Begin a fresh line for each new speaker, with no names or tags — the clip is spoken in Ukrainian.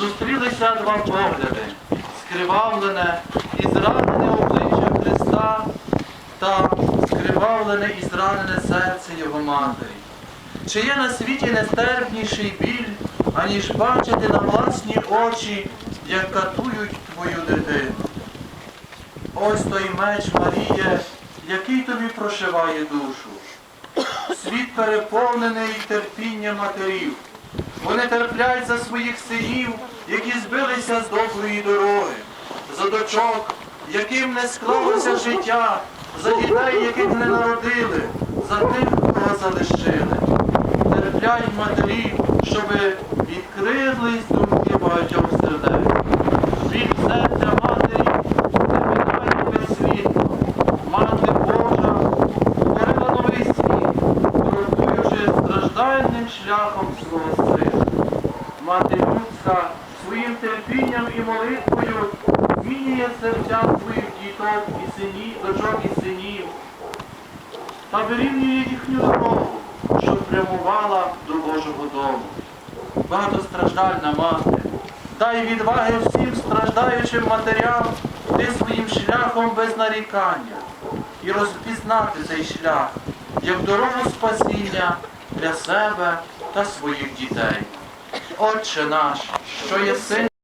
Зустрілися два погляди, скривавлене і зранене обличчя Христа та скривавлене і зранене серце Його матері. Чи є на світі нестерпніший біль, аніж бачити на власні очі, як катують твою дитину? Ось той меч Маріє, який тобі прошиває душу. Світ переповнений терпінням матерів. Вони терплять за своїх синів, які збилися з доброї дороги, за дочок, яким не склалося життя, за дітей, яких не народили, за тих, кого залишили. Терплять матері, щоби відкрились думки багатьох сердець. Біль серця матері не питає весь світ. Мати Божа створила новий світ, крокуючи шляхом свого сина. Мати людська своїм терпінням і молитвою змінює серця своїх діток і синів, дочок і синів, та вирівнює їхню дорогу, щоб прямувала до Божого дому. Багатостраждальна мати, дай відваги всім страждаючим матерям йти своїм шляхом без нарікання і розпізнати цей шлях як дорогу спасіння для себе та своїх дітей. Отче наш, що є син.